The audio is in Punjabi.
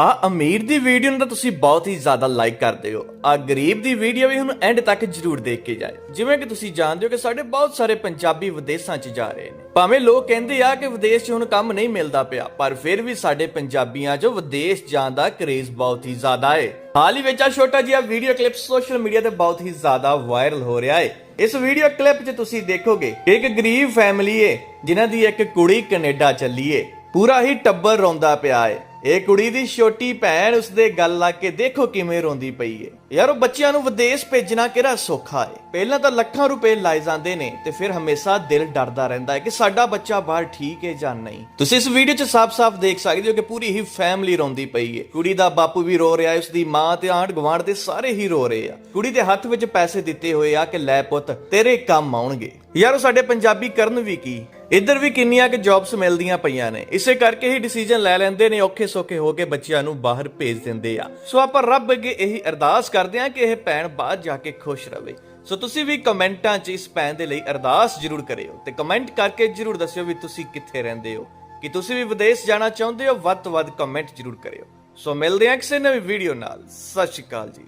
ਆ ਅਮੀਰ ਦੀ ਵੀਡੀਓ ਨੂੰ ਤਾਂ ਤੁਸੀਂ ਬਹੁਤ ਹੀ ਜ਼ਿਆਦਾ ਲਾਈਕ ਕਰਦੇ ਹੋ। ਆ ਗਰੀਬ ਦੀ ਵੀਡੀਓ ਵੀ ਹੁਣ ਐਂਡ ਤੱਕ ਜਰੂਰ ਦੇਖ ਕੇ ਜਾਏ ਜਿਵੇਂ ਕਿ ਤੁਸੀਂ ਜਾਣਦੇ ਹੋ ਕਿ ਸਾਡੇ ਬਹੁਤ ਸਾਰੇ ਪੰਜਾਬੀ ਵਿਦੇਸ਼ਾਂ 'ਚ ਜਾ ਰਹੇ ਨੇ। ਭਾਵੇਂ ਲੋਕ ਕਹਿੰਦੇ ਆ ਕਿ ਵਿਦੇਸ਼ 'ਚ ਹੁਣ ਕੰਮ ਨਹੀਂ ਮਿਲਦਾ ਪਿਆ, ਪਰ ਫਿਰ ਵੀ ਸਾਡੇ ਪੰਜਾਬੀਆਂ 'ਚ ਵਿਦੇਸ਼ ਜਾਣ ਦਾ ਕਰੇਜ਼ ਬਹੁਤ ਹੀ ਜ਼ਿਆਦਾ ਹੈ ਹਾਲ ਹੀ ਵਿੱਚ ਆ ਛੋਟਾ ਜਿਹਾ ਵੀਡੀਓ ਕਲਿੱਪ ਸੋਸ਼ਲ ਮੀਡੀਆ ਤੇ ਬਹੁਤ ਹੀ ਜ਼ਿਆਦਾ ਵਾਇਰਲ ਹੋ ਰਿਹਾ ਹੈ ਇਸ ਵੀਡੀਓ ਕਲਿੱਪ 'ਚ ਤੁਸੀਂ ਦੇਖੋਗੇ ਕਿ ਇੱਕ ਗਰੀਬ ਫੈਮਿਲੀ ਏ, ਜਿਨ੍ਹਾਂ ਦੀ ਇੱਕ ਕੁੜੀ ਕੈਨੇਡਾ ਚੱਲੀ ਏ। ਪੂਰਾ ਹੀ ਟੱਬਰ ਰੋਂਦਾ ਪਿਆ ਹੈ ਇਹ ਕੁੜੀ ਦੀ ਛੋਟੀ ਭੈਣ ਉਸਦੇ ਗੱਲ ਲਾ ਕੇ ਦੇਖੋ ਕਿਵੇਂ ਰੋਂਦੀ ਪਈ ਏ। ਯਾਰ ਉਹ ਬੱਚਿਆਂ ਨੂੰ ਵਿਦੇਸ਼ ਭੇਜਣਾ ਕਿਹੜਾ ਸੌਖਾ ਏ। ਪਹਿਲਾਂ ਤਾਂ ਲੱਖਾਂ ਰੁਪਏ ਲਾਏ ਜਾਂਦੇ ਨੇ ਤੇ ਫਿਰ ਹਮੇਸ਼ਾ ਦਿਲ ਡਰਦਾ ਰਹਿੰਦਾ ਹੈ ਕਿ ਸਾਡਾ ਬੱਚਾ ਬਾਹਰ ਠੀਕ ਹੈ ਜਾਂ ਨਹੀਂ। ਤੁਸੀਂ ਇਸ ਵੀਡੀਓ 'ਚ ਸਾਫ਼-ਸਾਫ਼ ਦੇਖ ਸਕਦੇ ਹੋ ਕਿ ਪੂਰੀ ਹੀ ਫੈਮਿਲੀ ਰੋਂਦੀ ਪਈ ਏ। ਕੁੜੀ ਦਾ ਬਾਪੂ ਵੀ ਰੋ ਰਿਹਾ ਹੈ ਉਸਦੀ ਮਾਂ ਤੇ ਆਂਢ ਗੁਆਂਢ ਦੇ ਸਾਰੇ ਹੀ ਰੋ ਰਹੇ ਆ। ਕੁੜੀ ਦੇ ਹੱਥ ਵਿੱਚ ਪੈਸੇ ਦਿੱਤੇ ਹੋਏ ਆ ਕਿ ਲੈ ਪੁੱਤ, ਤੇਰੇ ਕੰਮ ਆਉਣਗੇ। ਯਾਰ ਉਹ ਸਾਡੇ ਪੰਜਾਬੀ ਕਰਨ ਵੀ ਕੀ? ਇੱਧਰ ਵੀ ਕਿੰਨੀਆਂ ਕਿ ਜੌਬਸ ਮਿਲਦੀਆਂ ਪਈਆਂ ਨੇ। ਇਸੇ ਕਰਕੇ ਹੀ ਡਿਸੀਜਨ ਲੈ ਲੈਂਦੇ ਨੇ, ਔਖੇ ਸੌਖੇ ਹੋ ਕੇ ਬੱਚਿਆਂ ਨੂੰ ਬਾਹਰ ਭੇਜ ਦਿੰਦੇ ਆ। ਸੋ ਆਪਾਂ ਰੱਬ ਅੱਗੇ ਇਹੀ ਅਰਦਾਸ ਕਰਦੇ ਆ ਕਿ ਇਹ ਭੈਣ ਬਾਹਰ ਜਾ ਕੇ ਖੁਸ਼ ਰਹੇ ਸੋ ਤੁਸੀਂ ਵੀ ਕਮੈਂਟਾਂ 'ਚ ਇਸ ਭੈਣ ਦੇ ਲਈ ਅਰਦਾਸ ਜ਼ਰੂਰ ਕਰਿਓ ਤੇ ਕਮੈਂਟ ਕਰਕੇ ਜ਼ਰੂਰ ਦੱਸਿਓ ਵੀ ਤੁਸੀਂ ਕਿੱਥੇ ਰਹਿੰਦੇ ਹੋ। ਕਿ ਤੁਸੀਂ ਵੀ ਵਿਦੇਸ਼ ਜਾਣਾ ਚਾਹੁੰਦੇ ਹੋ, ਵੱਧ ਤੋਂ ਵੱਧ ਕਮੈਂਟ ਜ਼ਰੂਰ ਕਰਿਓ। ਸੋ ਮਿਲਦੇ ਹਾਂ ਕਿਸੇ ਨਵੀਂ ਵੀਡੀਓ ਨਾਲ। ਸਤਿ ਸ਼੍ਰੀ ਅਕਾਲ ਜੀ।